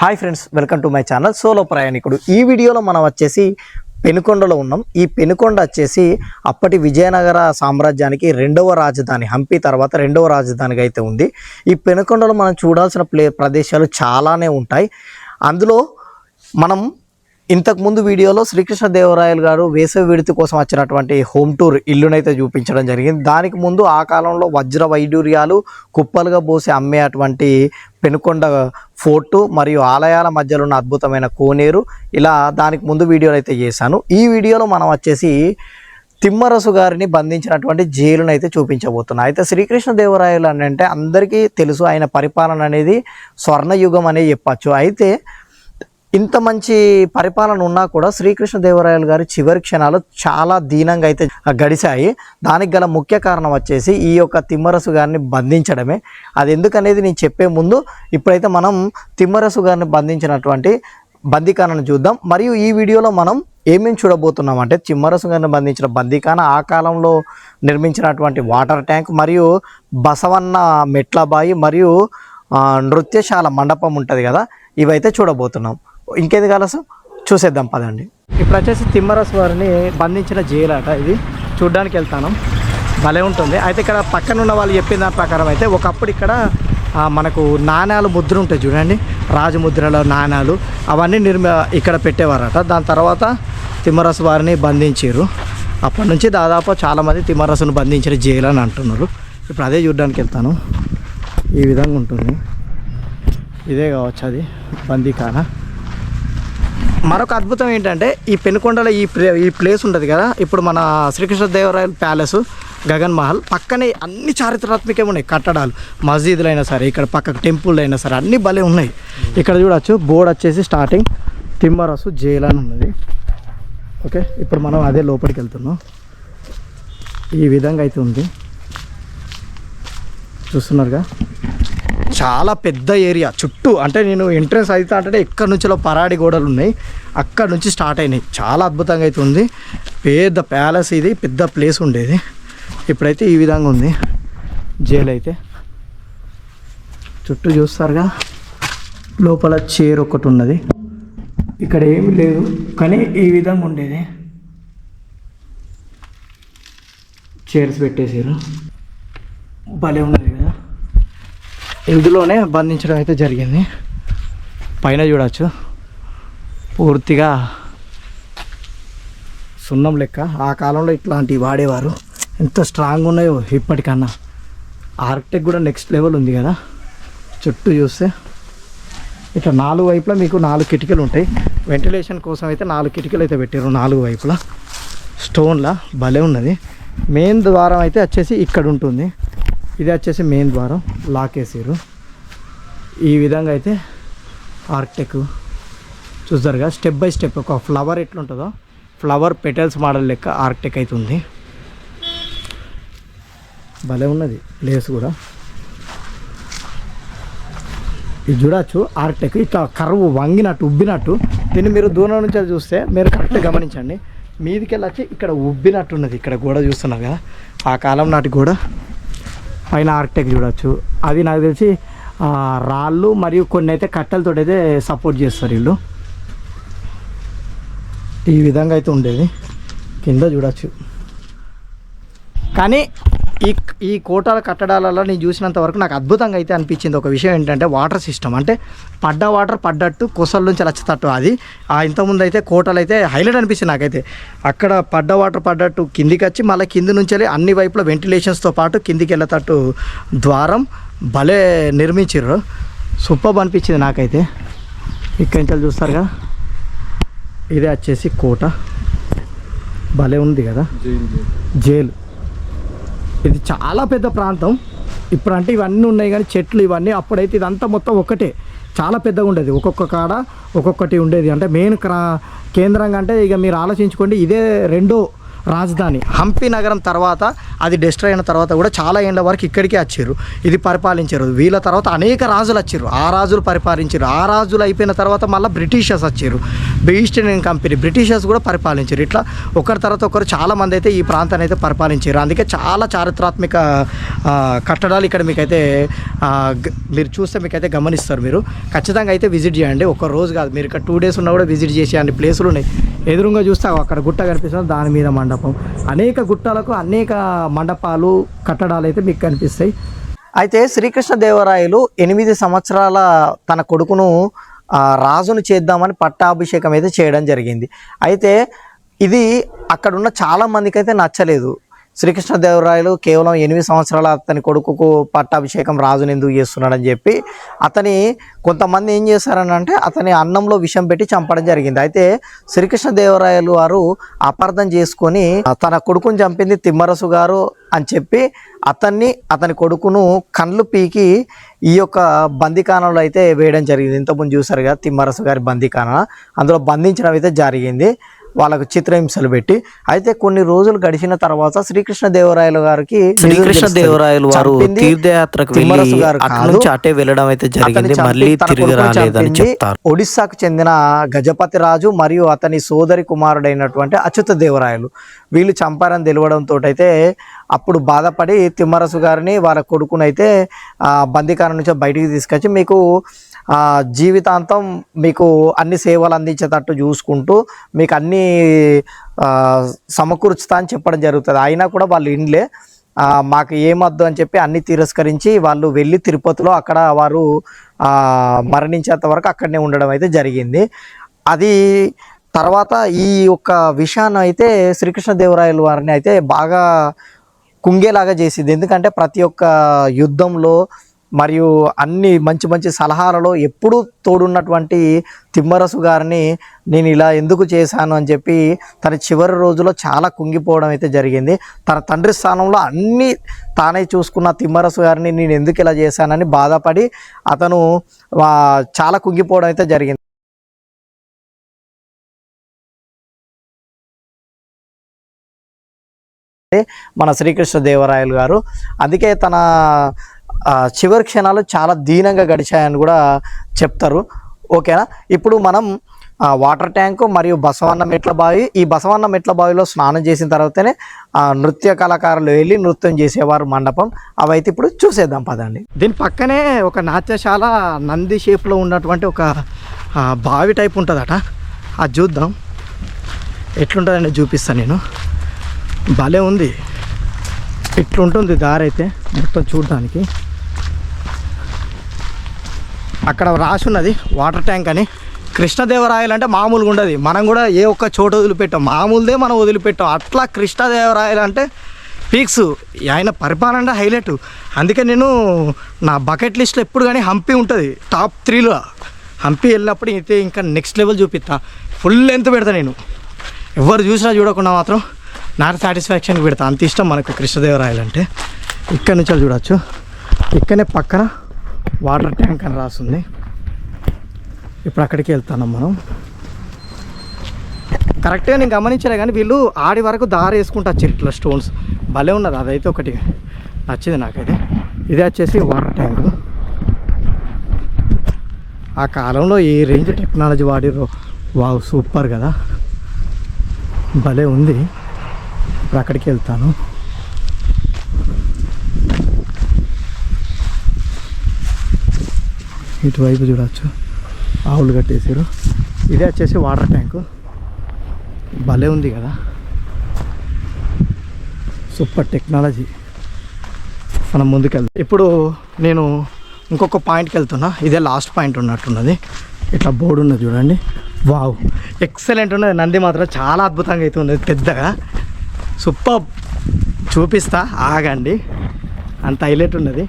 Hi friends welcome to my channel solo ప్రయాణికుడు. ఈ వీడియోలో మనం వచ్చేసి పెనుకొండలో ఉన్నాం. ఈ పెనుకొండ వచ్చేసి అప్పటి విజయనగర సామ్రాజ్యానికి రెండవ రాజధాని హంపి తర్వాత రెండవ రాజధానిగా అయితే ఉంది. ఈ పెనుకొండలో మనం చూడాల్సిన ప్లే ప్రదేశాలు చాలానే ఉంటాయి. అందులో మనం ఇంతకు ముందు వీడియోలో శ్రీకృష్ణదేవరాయలు గారు వేసవి విడితి కోసం వచ్చినటువంటి హోమ్ టూర్ ఇల్లునైతే చూపించడం జరిగింది. దానికి ముందు ఆ కాలంలో వజ్ర వైడూర్యాలు కుప్పలుగా పోసి అమ్మే అటువంటి పెనుకొండ ఫోర్టు మరియు ఆలయాల మధ్యలో ఉన్న అద్భుతమైన కోనేరు. ఇలా దానికి ముందు వీడియోలు అయితే చేశాను. ఈ వీడియోలో మనం వచ్చేసి తిమ్మరసు గారిని బంధించినటువంటి జైలును అయితే చూపించబోతున్నా. అయితే శ్రీకృష్ణదేవరాయలు అని అంటే అందరికీ తెలుసు ఆయన పరిపాలన అనేది స్వర్ణయుగం అనే చెప్పచ్చు. అయితే ఇంత మంచి పరిపాలన ఉన్నా కూడా శ్రీకృష్ణదేవరాయలు గారి చివరి క్షణాలు చాలా దీనంగా అయితే గడిచాయి దానికి గల ముఖ్య కారణం వచ్చేసి ఈ యొక్క తిమ్మరసు గారిని బంధించడమే. అది ఎందుకనేది నేను చెప్పే ముందు ఇప్పుడైతే మనం తిమ్మరసు గారిని బంధించినటువంటి బందీకానను చూద్దాం. మరియు ఈ వీడియోలో మనం ఏమేమి చూడబోతున్నాం అంటే తిమ్మరసు గారిని బంధించిన బందీకాన ఆ కాలంలో నిర్మించినటువంటి వాటర్ ట్యాంక్ మరియు బసవన్న మెట్లబాయి మరియు నృత్యశాల మండపం ఉంటుంది కదా ఇవైతే చూడబోతున్నాం. ఇంకేది కలసం చూసేద్దాం పదండి. ఇప్పుడు వచ్చేసి తిమ్మరస్ వారిని బంధించిన జైలు అట ఇది. చూడ్డానికి వెళ్తాను. భలే ఉంటుంది. అయితే ఇక్కడ పక్కన ఉన్న వాళ్ళు చెప్పిన దాని ప్రకారం అయితే ఒకప్పుడు ఇక్కడ మనకు నాణ్యాలు ముద్ర ఉంటాయి చూడండి. రాజముద్రల నాణ్యాలు అవన్నీ నిర్మి ఇక్కడ పెట్టేవారట. దాని తర్వాత తిమ్మరసు వారిని బంధించారు అప్పటి నుంచి దాదాపు చాలామంది తిమ్మరసును బంధించిన జైలు అని అంటున్నారు. ఇప్పుడు అదే చూడడానికి వెళ్తాను. ఈ విధంగా ఉంటుంది. ఇదే కావచ్చు అది. బందీఖానా మరొక అద్భుతం ఏంటంటే ఈ పెనుకొండలో ఈ ప్లే ఈ ప్లేస్ ఉంటుంది కదా ఇప్పుడు మన శ్రీకృష్ణదేవరాయల ప్యాలెస్ గగన్ మహల్ పక్కనే అన్ని చారిత్రాత్మకం ఉన్నాయి కట్టడాలు మసీదులు అయినా సరే ఇక్కడ పక్కకు టెంపుల్ అయినా సరే అన్నీ భలే ఉన్నాయి. ఇక్కడ చూడొచ్చు బోర్డు వచ్చేసి స్టార్టింగ్ తిమ్మరసు జైల్ అని ఉన్నది. ఓకే ఇప్పుడు మనం అదే లోపలికి వెళ్తున్నాం. ఈ విధంగా అయితే ఉంది. చూస్తున్నారుగా? చాలా పెద్ద ఏరియా. చుట్టూ అంటే నేను ఎంట్రన్స్ అయితే అంటే ఎక్కడి నుంచిలో పరాడి గోడలు ఉన్నాయి అక్కడ నుంచి స్టార్ట్ అయినాయి. చాలా అద్భుతంగా అయితే ఉంది. పెద్ద ప్యాలెస్ ఇది పెద్ద ప్లేస్ ఉండేది. ఇప్పుడైతే ఈ విధంగా ఉంది. జైలు అయితే. చుట్టూ చూస్తారుగా. లోపల చైర్ ఒకటి ఉన్నది. ఇక్కడ ఏమి లేదు కానీ ఈ విధంగా ఉండేది. చైర్స్ పెట్టేసారు భలే ఉంది. ఇందులోనే బంధించడం అయితే జరిగింది. పైన చూడవచ్చు పూర్తిగా సున్నం లెక్క. ఆ కాలంలో ఇట్లాంటివి వాడేవారు. ఎంత స్ట్రాంగ్ ఉన్నాయో ఇప్పటికన్నా. ఆర్కిటెక్ కూడా నెక్స్ట్ లెవెల్ ఉంది కదా. చుట్టూ చూస్తే. ఇట్లా నాలుగు వైపులా మీకు నాలుగు కిటికీలు ఉంటాయి. వెంటిలేషన్ కోసం అయితే నాలుగు కిటికీలు అయితే పెట్టారు నాలుగు వైపులా. స్టోన్లా భలే ఉన్నది. మెయిన్ ద్వారం అయితే వచ్చేసి ఇక్కడ ఉంటుంది. ఇది వచ్చేసి మెయిన్ ద్వారం. లాక్ వేసారు. ఈ విధంగా అయితే ఆర్కిటెక్ చూస్తారుగా స్టెప్ బై స్టెప్ ఒక ఫ్లవర్ ఎట్లుంటుందో ఫ్లవర్ పెటల్స్ మోడల్ లెక్క ఆర్కిటెక్ అయితే ఉంది. భలే ఉన్నది ప్లేస్ కూడా. ఇది చూడచ్చు ఆర్కిటెక్ ఇట్లా కరువు వంగినట్టు ఉబ్బినట్టు. దీన్ని మీరు దూరం నుంచి చూస్తే మీరు కరెక్ట్ గమనించండి. మీదికి వెళ్ళొచ్చి ఇక్కడ ఉబ్బినట్టు ఉన్నది ఇక్కడ గోడ చూస్తున్నారు కదా. ఆ కాలం నాటి గోడ. పైన ఆర్కిటెక్ చూడొచ్చు. అది నాకు తెలిసి రాళ్ళు మరియు కొన్ని అయితే కట్టెలతో అయితే సపోర్ట్ చేస్తారు వీళ్ళు. ఈ విధంగా అయితే ఉండేది. కింద చూడొచ్చు. కానీ ఈ ఈ కోటల కట్టడాలలో నేను చూసినంత వరకు నాకు అద్భుతంగా అయితే అనిపించింది ఒక విషయం ఏంటంటే వాటర్ సిస్టమ్. అంటే పడ్డ వాటర్ పడ్డట్టు కొసల నుంచి వచ్చేటట్టు అది ఇంతకుముందు అయితే కోటలు అయితే హైలైట్ అనిపించింది నాకైతే. అక్కడ పడ్డ వాటర్ పడ్డట్టు కిందికి వచ్చి మళ్ళీ కింది నుంచి అన్ని వైపుల వెంటిలేషన్స్తో పాటు కిందికి వెళ్ళేటట్టు ద్వారం భలే నిర్మించారు సూపర్ అనిపించింది నాకైతే. ఇక్కడి నుంచి చూస్తారుగా. ఇదే వచ్చేసి కోట. భలే ఉంది కదా. జైలు ఇది చాలా పెద్ద ప్రాంతం. ఇప్పుడు అంటే ఇవన్నీ ఉన్నాయి కానీ చెట్లు ఇవన్నీ అప్పుడైతే ఇదంతా మొత్తం ఒకటే చాలా పెద్దగా ఉండేది. ఒక్కొక్క కాడ ఒక్కొక్కటి ఉండేది. అంటే మెయిన్ క్రా కేంద్రంగా అంటే ఇక మీరు ఆలోచించుకోండి ఇదే రెండో రాజధాని. హంపి నగరం తర్వాత అది డిస్ట్రాయ్ అయిన తర్వాత కూడా చాలా ఏళ్ళ వరకు ఇక్కడికే వచ్చారు. ఇది పరిపాలించారు. వీళ్ళ తర్వాత అనేక రాజులు వచ్చారు. ఆ రాజులు పరిపాలించారు. ఆ రాజులు అయిపోయిన తర్వాత మళ్ళీ బ్రిటిషర్స్ వచ్చారు. ఈస్ట్ ఇండియన్ కంపెనీ బ్రిటిషర్స్ కూడా పరిపాలించారు. ఇట్లా ఒకరి తర్వాత ఒకరు చాలా మంది అయితే ఈ ప్రాంతాన్ని అయితే పరిపాలించారు. అందుకే చాలా చారిత్రాత్మక కట్టడాలు ఇక్కడ మీకైతే మీరు చూస్తే మీకైతే గమనిస్తారు మీరు. ఖచ్చితంగా అయితే విజిట్ చేయండి. ఒక రోజు కాదు. మీరు ఇక్కడ టూ డేస్ ఉన్నా కూడా విజిట్ చేసే అన్ని ప్లేసులు ఉన్నాయి. ఎదురుగా చూస్తే అక్కడ గుట్ట కనిపిస్తుంది. దాని మీద మండపం. అనేక గుట్టలకు అనేక మండపాలు కట్టడాలు అయితే మీకు కనిపిస్తాయి. అయితే శ్రీకృష్ణదేవరాయలు ఎనిమిది సంవత్సరాల తన కొడుకును రాజును చేద్దామని పట్టాభిషేకం అయితే చేయడం జరిగింది. అయితే ఇది అక్కడున్న చాలామందికి అయితే నచ్చలేదు. శ్రీకృష్ణదేవరాయలు కేవలం ఎనిమిది సంవత్సరాల అతని కొడుకుకు పట్టాభిషేకం రాజుని ఎందుకు చేస్తున్నాడని చెప్పి అతని కొంతమంది ఏం చేశారని అంటే అతని అన్నంలో విషం పెట్టి చంపడం జరిగింది. అయితే శ్రీకృష్ణదేవరాయలు వారు అపార్థం చేసుకొని తన కొడుకుని చంపింది తిమ్మరసు గారు అని చెప్పి అతన్ని అతని కొడుకును కండ్లు పీకి ఈ యొక్క బందీకానంలో అయితే వేయడం జరిగింది. ఇంతకుముందు చూసారు కదా తిమ్మరసు గారి బందీకాన అందులో బంధించడం అయితే జరిగింది. వాళ్ళకు చిత్రహింసలు పెట్టి అయితే కొన్ని రోజులు గడిచిన తర్వాత శ్రీకృష్ణ దేవరాయలు గారికి శ్రీకృష్ణ దేవరాయలు వారు తీర్థయాత్రకు వెళ్ళి అటు వెళ్ళడం అయితే జరిగింది. మళ్ళీ తిరిగి రాలేదని చెప్తారు. ఒడిస్సాకు చెందిన గజపతి రాజు మరియు అతని సోదరి కుమారుడైనటువంటి అచ్యుత దేవరాయలు. వీళ్ళు చంపారని తెలియడంతో అయితే అప్పుడు బాధపడి తిమ్మరసు గారిని వాళ్ళ కొడుకునైతే ఆ, బందీకారం నుంచి బయటికి తీసుకొచ్చి మీకు జీవితాంతం మీకు అన్ని సేవలు అందించేటట్టు చూసుకుంటూ మీకు అన్ని సమకూర్చుతా అని చెప్పడం జరుగుతుంది. అయినా కూడా వాళ్ళు ఇండ్లే మాకు ఏమొద్దు అని చెప్పి అన్ని తిరస్కరించి వాళ్ళు వెళ్ళి తిరుపతిలో అక్కడ వారు మరణించేంత వరకు అక్కడనే ఉండడం అయితే జరిగింది. అది తర్వాత ఈ యొక్క విషయాన్ని అయితే శ్రీకృష్ణదేవరాయలు వారిని అయితే బాగా కుంగేలాగా చేసింది. ఎందుకంటే ప్రతి ఒక్క యుద్ధంలో మరియు అన్ని మంచి మంచి సలహాలలో ఎప్పుడూ తోడున్నటువంటి తిమ్మరసు గారిని నేను ఇలా ఎందుకు చేశాను అని చెప్పి తన చివరి రోజులో చాలా కుంగిపోవడం అయితే జరిగింది. తన తండ్రి స్థానంలో అన్నీ తానే చూసుకున్న తిమ్మరసు గారిని నేను ఎందుకు ఇలా చేశానని బాధపడి అతను చాలా కుంగిపోవడం అయితే జరిగింది. మన శ్రీకృష్ణ దేవరాయలు గారు. అందుకే తన చివరి క్షణాలు చాలా దీనంగా గడిచాయని కూడా చెప్తారు. ఓకేనా? ఇప్పుడు మనం వాటర్ ట్యాంకు మరియు బసవన్న మెట్ల బావి ఈ బసవన్న మెట్ల బావిలో స్నానం చేసిన తర్వాతనే ఆ, నృత్య కళాకారులు వెళ్ళి నృత్యం చేసేవారు మండపం. అవైతే ఇప్పుడు చూసేద్దాం పదండి. దీని పక్కనే ఒక నాట్యశాల నంది షేప్లో ఉన్నటువంటి ఒక బావి టైప్ ఉంటుందట. అది చూద్దాం. ఎట్లుంటుందండి చూపిస్తాను నేను. భలే ఉంది. ఇట్లుంటుంది దారి అయితే మొత్తం చూడడానికి. అక్కడ రాసున్నది వాటర్ ట్యాంక్ అని. కృష్ణదేవరాయలు అంటే మామూలుగా ఉండదు మనం కూడా ఏ ఒక్క చోట వదిలిపెట్టాం. మామూలుదే మనం వదిలిపెట్టాం. అట్లా కృష్ణదేవరాయలు అంటే పీక్స్. ఆయన పరిపాలన హైలైట్. అందుకే నేను నా బకెట్ లిస్ట్లో ఎప్పుడు కానీ హంపి ఉంటుంది. టాప్ త్రీలో. హంపి వెళ్ళినప్పుడు అయితే ఇంకా నెక్స్ట్ లెవెల్ చూపిస్తా ఫుల్ లెంత్ పెడతా నేను. ఎవరు చూసినా చూడకుండా మాత్రం నాకు సాటిస్ఫాక్షన్కి పెడతా. అంత ఇష్టం మనకు కృష్ణదేవరాయలు అంటే ఇక్కడ నుంచి చూడొచ్చు. ఇక్కడనే పక్కన వాటర్ ట్యాంక్ అని రాస్తుంది ఇప్పుడు అక్కడికి వెళ్తున్నాం మనం. కరెక్ట్గా నేను గమనించలే కానీ వీళ్ళు ఆడి వరకు దారి వేసుకుంటా వచ్చారు ఇట్లా స్టోన్స్. భలే ఉన్నది. అదైతే ఒకటి నచ్చింది నాకైతే. ఇది వచ్చేసి వాటర్ ట్యాంక్. ఆ కాలంలో ఏ రేంజ్ టెక్నాలజీ వాడిరో వావ్ సూపర్ కదా. భలే ఉంది. ఇప్పుడు అక్కడికి వెళ్తాను. ఇటువైపు చూడవచ్చు ఆవులు కట్టేసారు ఇదే వచ్చేసి వాటర్ ట్యాంకు. భలే ఉంది కదా. Super technology. మనం ముందుకెళ్తాం ఇప్పుడు నేను ఇంకొక పాయింట్కి వెళ్తున్నా. ఇదే లాస్ట్ పాయింట్ ఉన్నట్టున్నది. ఇట్లా బోర్డు ఉన్నది చూడండి. వావ్. ఎక్సలెంట్ ఉన్నది. నంది మాత్రం చాలా అద్భుతంగా అయితే ఉన్నది. పెద్దగా. సూపర్. చూపిస్తా. ఆగండి. అంత హైలైట్ ఉన్నది.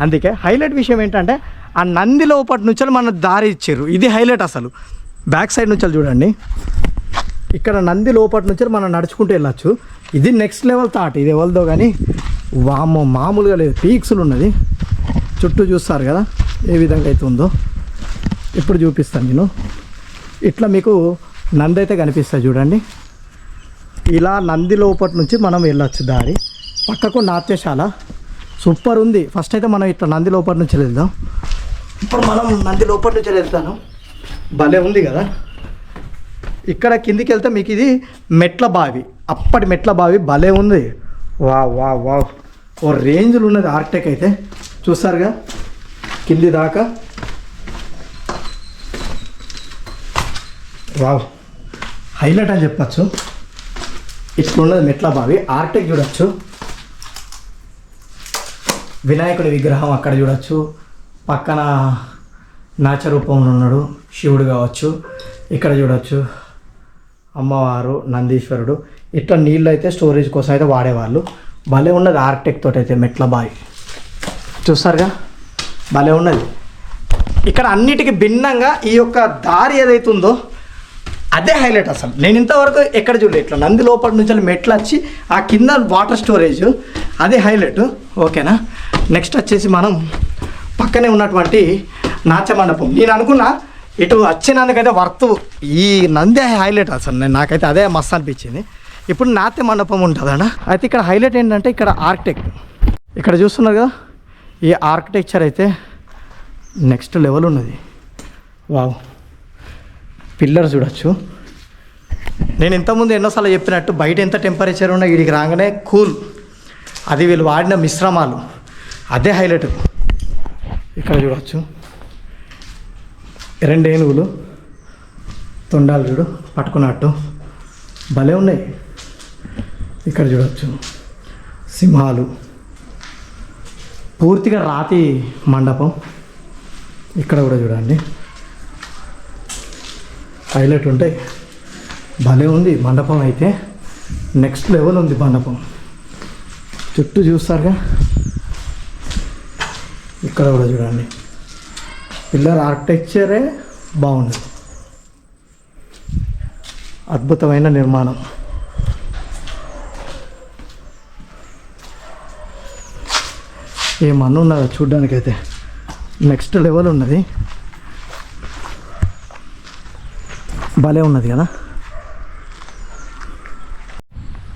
అందుకే హైలైట్ విషయం ఏంటంటే ఆ నంది లోపటి నుంచి మన దారి ఇచ్చారు. ఇది హైలైట్ అసలు. బ్యాక్ సైడ్ నుంచి చూడండి. ఇక్కడ నంది లోపటి నుంచి మనం నడుచుకుంటూ వెళ్ళచ్చు. ఇది నెక్స్ట్ లెవెల్ థాట్ ఇది ఎవరిదో కానీ వామ మామూలుగా లేదు. పీక్స్లు ఉన్నది. చుట్టూ చూస్తారు కదా ఏ విధంగా అయితే ఉందో. ఇప్పుడు చూపిస్తాను నేను. ఇట్లా మీకు నంది అయితే కనిపిస్తుంది చూడండి. ఇలా నంది లోపటి నుంచి మనం వెళ్ళొచ్చు దారి. పక్కకు నాట్యశాల. సూపర్ ఉంది. ఫస్ట్ అయితే మనం ఇట్లా నంది లోపటి నుంచి వెళ్దాం. ఇప్పుడు మనం నంది లోపల నుంచి వెళ్తాను. భలే ఉంది కదా. ఇక్కడ కిందికి వెళ్తే మీకు ఇది మెట్ల బావి. అప్పటి మెట్ల బావి భలే ఉంది. వా వా వా ఓ రేంజ్లో ఉన్నది ఆర్టెక్ అయితే. చూస్తారుగా కింది దాకా. వావ్. హైలైట్ అని చెప్పచ్చు. ఇట్లున్నది మెట్ల బావి. ఆర్టెక్ చూడొచ్చు. వినాయకుడి విగ్రహం అక్కడ చూడొచ్చు. పక్కన నాచ రూపంలో ఉన్నాడు. శివుడు కావచ్చు ఇక్కడ చూడొచ్చు. అమ్మవారు నందీశ్వరుడు. ఇట్లా నీళ్ళు అయితే స్టోరేజ్ కోసం అయితే వాడేవాళ్ళు. భలే ఉన్నది ఆర్టెక్ తోటి అయితే మెట్ల బాయ్ చూస్తారుగా? భలే ఉన్నది. ఇక్కడ అన్నిటికి భిన్నంగా ఈ యొక్క దారి ఏదైతే ఉందో అదే హైలైట్ అసలు. నేను ఇంతవరకు ఎక్కడ చూడలేదు. ఇట్లా నంది లోపల నుంచి మెట్లు వచ్చి ఆ కింద వాటర్ స్టోరేజ్ అదే హైలైట్ ఓకేనా? నెక్స్ట్ వచ్చేసి మనం పక్కనే ఉన్నటువంటి నాట్య మండపం నేను అనుకున్నా ఇటు వచ్చినందుకైతే వర్త్ ఈ నంది హైలైట్ అసలు. నేను నాకైతే అదే మస్తు అనిపించింది. ఇప్పుడు నాట్య మండపం ఉంటుందన్న అయితే ఇక్కడ హైలైట్ ఏంటంటే ఇక్కడ ఆర్కిటెక్ట్ ఇక్కడ చూస్తున్నారు కదా? ఈ ఆర్కిటెక్చర్ అయితే నెక్స్ట్ లెవెల్ ఉన్నది. వావ్ పిల్లర్ చూడొచ్చు. నేను ఇంతకుముందు ఎన్నోసార్లు చెప్పినట్టు బయట ఎంత టెంపరేచర్ ఉన్నా వీడికి రాగానే కూల్. అది వీళ్ళు వాడిన మిశ్రమాలు. అదే హైలైట్ ఇక్కడ చూడవచ్చు రెండు ఏనుగులు తొండాలు చూడు పట్టుకున్నట్టు. భలే ఉన్నాయి. ఇక్కడ చూడొచ్చు. సింహాలు. పూర్తిగా రాతి మండపం. ఇక్కడ కూడా చూడండి. హైలైట్ ఉంటాయి. భలే ఉంది మండపం అయితే. నెక్స్ట్ లెవెల్ ఉంది మండపం. చుట్టూ చూస్తారుగా. ఇక్కడ కూడా చూడండి. పిల్లర్ ఆర్కిటెక్చరే బాగుంది. అద్భుతమైన నిర్మాణం. ఏమన్నా ఉన్నదో చూడ్డానికైతే నెక్స్ట్ లెవెల్ ఉన్నది. భలే ఉన్నది కదా?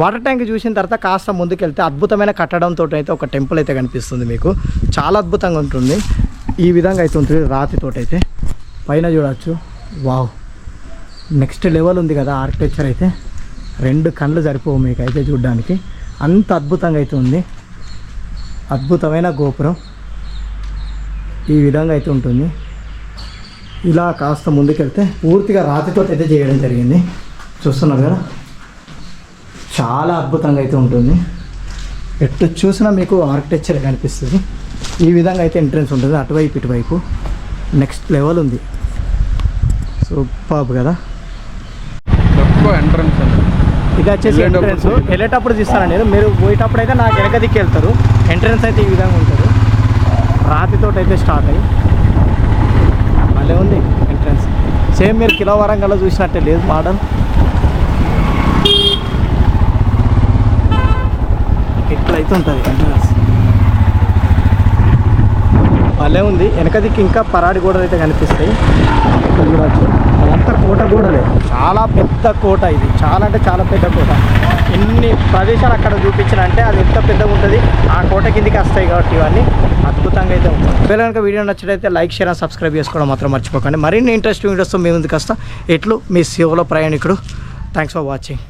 వాటర్ ట్యాంక్ చూసిన తర్వాత కాస్త ముందుకెళ్తే అద్భుతమైన కట్టడంతో అయితే ఒక టెంపుల్ అయితే కనిపిస్తుంది మీకు. చాలా అద్భుతంగా ఉంటుంది. ఈ విధంగా అయితే ఉంటుంది. రాతితో అయితే పైన చూడవచ్చు వావ్. నెక్స్ట్ లెవెల్ ఉంది కదా ఆర్కిటెక్చర్ అయితే. రెండు కళ్ళు సరిపోవు మీకు అయితే చూడడానికి. అంత అద్భుతంగా అయితే ఉంది. అద్భుతమైన గోపురం. ఈ విధంగా అయితే ఉంటుంది. ఇలా కాస్త ముందుకెళ్తే పూర్తిగా రాతితో అయితే చేయడం జరిగింది. చూస్తున్నారు కదా? చాలా అద్భుతంగా అయితే ఉంటుంది. ఎటు చూసినా మీకు ఆర్కిటెక్చర్ కనిపిస్తుంది. ఈ విధంగా అయితే ఎంట్రన్స్ ఉంటుంది. అటువైపు ఇటువైపు. నెక్స్ట్ లెవెల్ ఉంది. సూపర్ కదా? ఎంట్రన్స్ ఇది వచ్చేసి ఎంట్రన్స్ వెళ్ళేటప్పుడు తీస్తాను నేను. మీరు పోయేటప్పుడు అయితే నాకు వెనక దిక్కి వెళ్తారు. ఎంట్రన్స్ అయితే ఈ విధంగా ఉంటుంది. రాతితోటి అయితే స్టార్ట్ అయ్యి. భలే ఉంది ఎంట్రన్స్ సేమ్ మీరు కిలో వరంగల్లో చూసినట్టే లేదు మోడల్ ఇట్లయితే ఉంటుంది ఎంట్రన్స్ భలే ఉంది. వెనక దిక్కు ఇంకా పరాడి గోడలు అయితే కనిపిస్తాయి చూడవచ్చు అదంతా కోట గోడలే. చాలా పెద్ద కోట ఇది. చాలా అంటే చాలా పెద్ద కోట. ఎన్ని ప్రదేశాలు అక్కడ చూపించిన అంటే అది ఎంత పెద్దగా ఉంటుంది? ఆ కోట కిందికి వస్తాయి కాబట్టి ఇవన్నీ అద్భుతంగా అయితే ఉంటుంది ఒకవేళ కనుక వీడియో నచ్చినట్లయితే లైక్ షేర్ అండ్ సబ్స్క్రైబ్ చేసుకోవడం మాత్రం మర్చిపోకండి. మరిన్ని ఇంట్రెస్టింగ్ వీడియోస్తో మీ ముందుకు వస్తా. ఎట్లు మీ సేవలో ప్రయాణికుడు. Thanks for watching